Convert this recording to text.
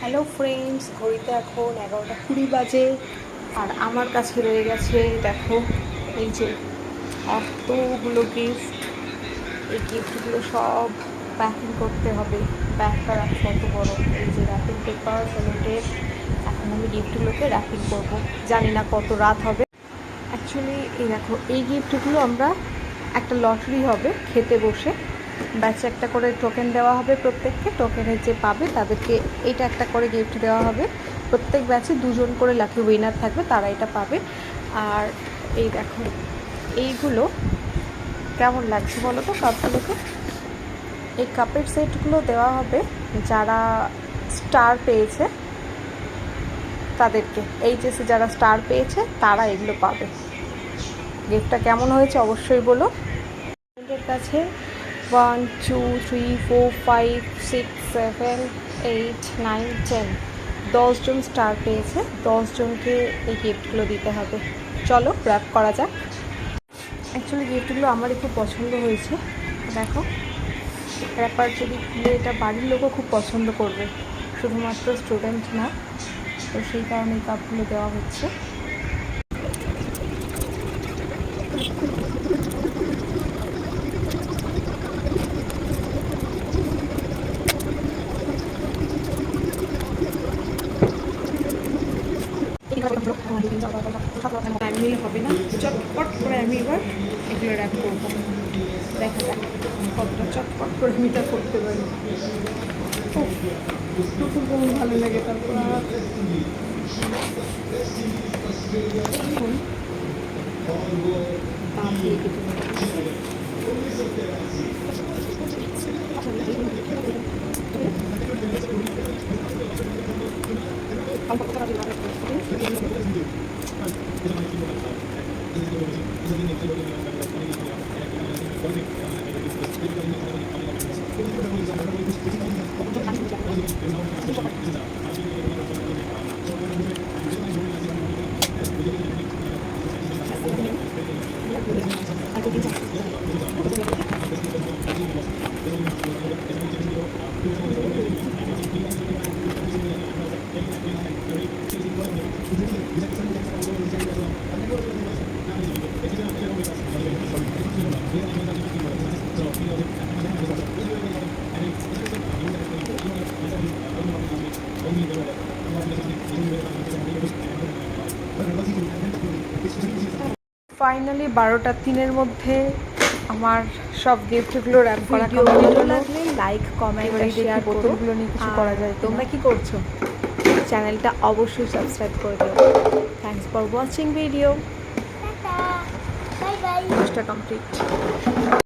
Hello friends, ঘড়িতে এখন এগারোটা কুড়ি বাজে, আর আমার কাছে রয়ে গেছে, দেখো, এই যে এতগুলো গিফট এই গিফটগুলো সব প্যাকিং করতে হবে। ব্যাগটা রাখছে এত বড়। এই যে র্যাপিং পেপার সেলোটেপ এখন আমি গিফটগুলোকে র্যাপিং করব। জানি না কত রাত হবে। অ্যাকচুয়ালি এই দেখো, এই গিফটগুলো আমরা একটা লটারি হবে, খেতে বসে। ব্যাচে একটা করে টোকেন দেওয়া হবে প্রত্যেককে। টোকেনের যে পাবে তাদেরকে এটা একটা করে গিফট দেওয়া হবে। প্রত্যেক ব্যাচে দুজন করে লাকি উইনার থাকবে, তারা এটা পাবে। আর এই দেখো, এইগুলো কেমন লাগছে বলো তো কাপগুলোকে? এই কাপের সেটগুলো দেওয়া হবে যারা স্টার পেয়েছে তাদেরকে। এইচএসে যারা স্টার পেয়েছে তারা এগুলো পাবে। গিফটটা কেমন হয়েছে অবশ্যই বলো। কাছে one two three four five six seven eight nine ten দশজন স্টার পেয়েছে। দশজনকে এই গিফটগুলো দিতে হবে। চলো র্যাপ করা যাক। অ্যাকচুয়ালি গিফটগুলো আমারই খুব পছন্দ হয়েছে। দেখো র্যাপার যদি খুলে এটা বাড়ির লোকও খুব পছন্দ করবে। শুধুমাত্র স্টুডেন্ট না। তো সেই কারণে এই কাপগুলো দেওয়া হচ্ছে। টাইম হবে না। চটপট করে আমি এবার এগুলো র্যাপ করব দেখা যাক। কতটা চটপট করে আমি এটা করতে পারি। খুব ভালো লাগে তারপর এখন I think it's ফাইনালি বারোটা তিনের মধ্যে আমার সব গিফটগুলো র্যাপ করা ভিডিও ভালো লাগলে লাইক কমেন্ট আর শেয়ার করো। নিয়ে কিছু করা যায় তোমরা কি করছ? চ্যানেলটা অবশ্যই সাবস্ক্রাইব করে দিও। Thanks for watching video bye. কাজটা কমপ্লিট